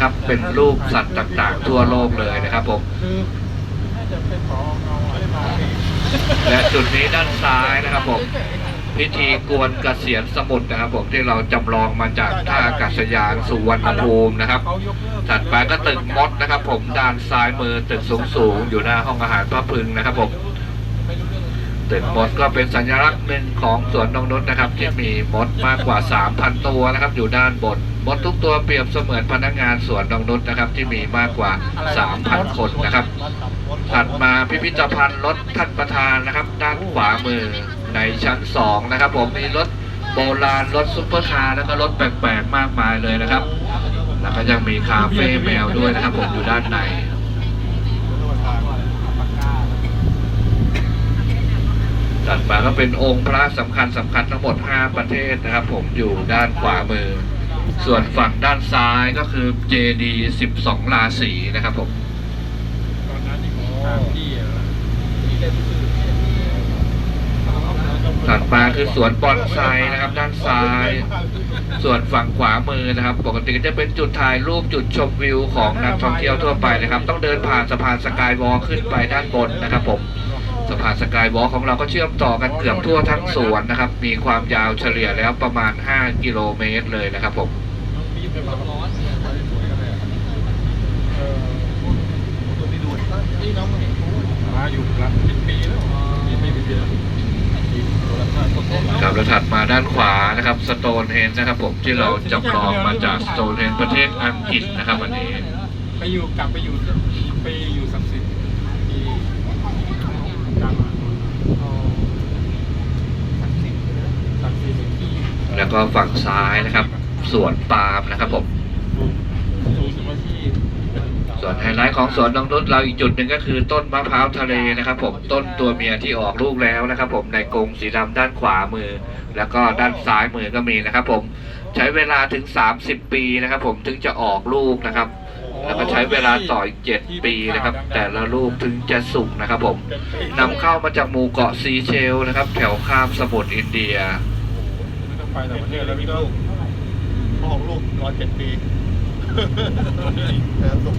นะครับ เป็นรูปสัตว์ต่างๆ ทั่วโลกเลยนะครับผมคือน่าจะเป็นผอเงาอะไรมาและจุดนี้ด้านซ้ายนะครับผมพิธีกวนเกษียณสมุทรนะครับผมที่เราจำลองมาจากท่าอากาศยานสุวรรณภูมินะครับเขายกเลิกถัดไปก็ตึกมดนะครับ ผมด้านซ้ายมือตึกสูงๆอยู่หน้าห้องอาหารพระพึงนะครับผมไม่รู้เรื่อง ตึกมดก็เป็นสัญลักษณ์หนึ่งของสวนนงนุษนะครับ ที่มีมดมากกว่า 3,000 ตัวนะครับ อยู่ด้านบนมดทุกตัวเปรียบเสมือนพนักงานสวนนงนุษนะครับ ที่มีมากกว่า 3,000 คนนะครับถัดมาพิพิธภัณฑ์รถท่านประธานนะครับ ด้านขวามือในชั้น 2 นะครับ ผมมีรถโบราณรถซุปเปอร์คาร์แล้วก็รถแปลกๆ มากมายเลยนะครับ แล้วก็ยังมีคาเฟ่แมวด้วยนะครับ ผมอยู่ด้านใน ถัดมาก็เป็นองค์พระสำคัญสำคัญทั้งหมด 5 ประเทศนะครับ ผมอยู่ด้านขวามือ ส่วนฝั่งด้านซ้ายก็คือเจดี12 ราศีนะครับผมตอนนั้นนี่ผมถามพี่อะพี่เล่นสื่อถัดมาคือสวนบอนไซนะครับด้านซ้าย ส่วนฝั่งขวามือนะครับ ปกติจะเป็นจุดถ่ายรูปจุดชมวิวของนักท่องเที่ยวทั่วไปนะครับ ต้องเดินผ่านสะพานสกายวอล์ขึ้นไปด้านบนนะครับผม สะพานสกายวอล์คของเราก็เชื่อมต่อกันเกือบทั่วทั้งสวนนะครับ มีความยาวเฉลี่ยแล้วประมาณ 5 กิโลเมตรเลยนะครับผมพี่เป็นแบบร้อนเออตัวนี้ดูนี่น้องเห็นมาอยู่หลังเป็นปีแล้วปีไม่เป็นปีแล้วครับแล้วถัดมาด้านขวานะครับสโตนเฮนนะครับผมที่เราจำลองมาจากสโตนเฮนประเทศอังกฤษนะครับวันนี้ ไปอยู่กลับไปอยู่ไปอยู่สักสิบปีกลับมาเอาสักสิบสักสิบที่ แล้วก็ฝั่งซ้ายนะครับ สวนปาล์มนะครับผมส่วนไฮไลท์ของสวนนงนุษเราอีกจุดหนึ่งก็คือต้นมะพร้าวทะเลนะครับ ผมต้นตัวเมียที่ออกลูกแล้วนะครับ ผมในกรงสีดำด้านขวามือ แล้วก็ด้านซ้ายมือก็มีนะครับ ผมใช้เวลาถึง 30 ปีนะครับ ผมถึงจะออกลูกนะครับ แล้วก็ใช้เวลาต่ออีก7ปีนะครับ แต่ละลูกถึงจะสุกนะครับ ผมนำเข้ามาจากหมู่เกาะซีเชลนะครับ แถวข้ามสมุทรอินเดีย ไปต่างประเทศแล้วพี่ก็พ่อลูกรอเจ็ดปีแต่สุก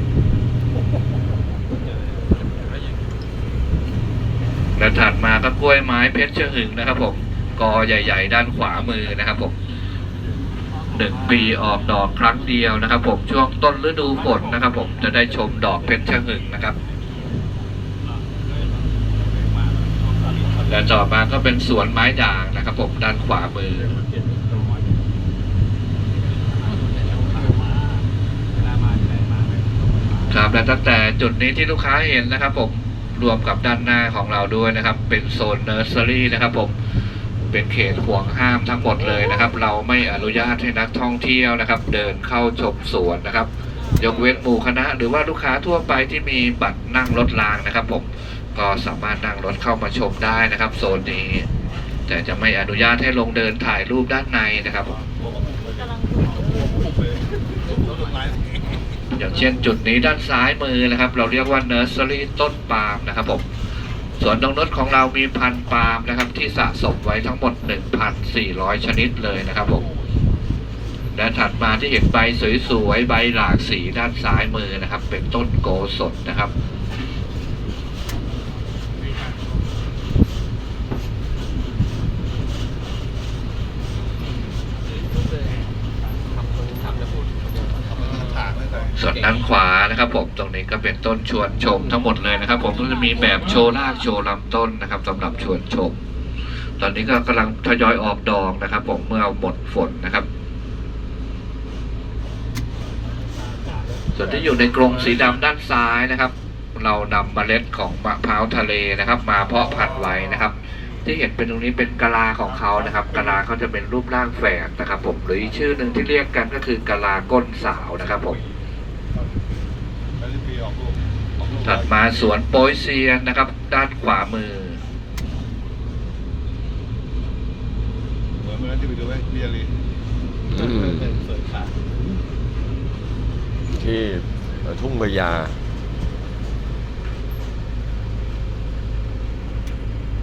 และถัดมาก็กล้วยไม้เพชรเชหึงนะครับผมกอใหญ่ ๆ ด้านขวามือนะครับผมหนึ่งปีออกดอกครั้งเดียวนะครับ ผมช่วงต้นฤดูฝนนะครับ ผมจะได้ชมดอกเพชรเชหึงนะครับ และต่อมาก็เป็นสวนไม้ด่าง นะครับผมด้านขวามือ ครับและตั้งแต่จุดนี้ที่ลูกค้าเห็นนะครับผมรวมกับด้านหน้าของเราด้วยนะครับ เป็นโซนเนอร์เซอรี่นะครับผมเป็นเขตห่วงห้ามทั้งหมดเลยนะครับ เราไม่อนุญาตให้นักท่องเที่ยวนะครับ เดินเข้าชมสวนนะครับ ยกเว้นหมู่คณะ หรือว่าลูกค้าทั่วไปที่มีบัตรนั่งรถรางนะครับ ผมก็สามารถนั่งรถเข้ามาชมได้นะครับ โซนนี้ แต่จะไม่อนุญาตให้ลงเดินถ่ายรูปด้านในนะครับ อย่างเช่นจุดนี้ด้านซ้ายมือนะครับ เราเรียกว่าเนอร์เซอรี่ต้นปาล์มนะครับผมสวนนงนุษของเรามีพันปาล์มนะครับ ที่สะสมไว้ทั้งหมด 1,400 ชนิดเลยนะครับผมและถัดมาที่เห็นใบสวยๆใบหลากสีด้านซ้ายมือนะครับ เป็นต้นโกสดนะครับ ถางเลยแต่ ส่ วนด้านขวานะครับ ผมตรงนี้ก็เป็นต้นชวนชมทั้งหมดเลยนะครับ ผมก็จะมีแบบโชว์รากโชว์ลำต้นนะครับสำหรับชวนชม ตอนนี้ก็กำลังทยอยออกดอกนะครับ ผมเมื่อหมดฝนนะครับ ส่วนที่อยู่ในกรงสีดำด้านซ้ายนะครับ เรานำเมล็ดของมะพร้าวทะเลนะครับ มาเพาะพันธุ์ไว้นะครับที่เห็นเป็นตรงนี้เป็นกะลาของเขานะครับกะลาเขาจะเป็นรูปร่างแฝดนะครับ ผมหรือชื่อหนึ่งที่เรียกกันก็คือกะลาก้นสาวนะครับผม แล้วปีออกลูกออกลูก ถัดมาสวนโปยเซียนนะครับ ด้านขวามือเหมือนเมื่อที่ไปดูไว้เบียรีอืมเสยขาที่ทุ่งพญา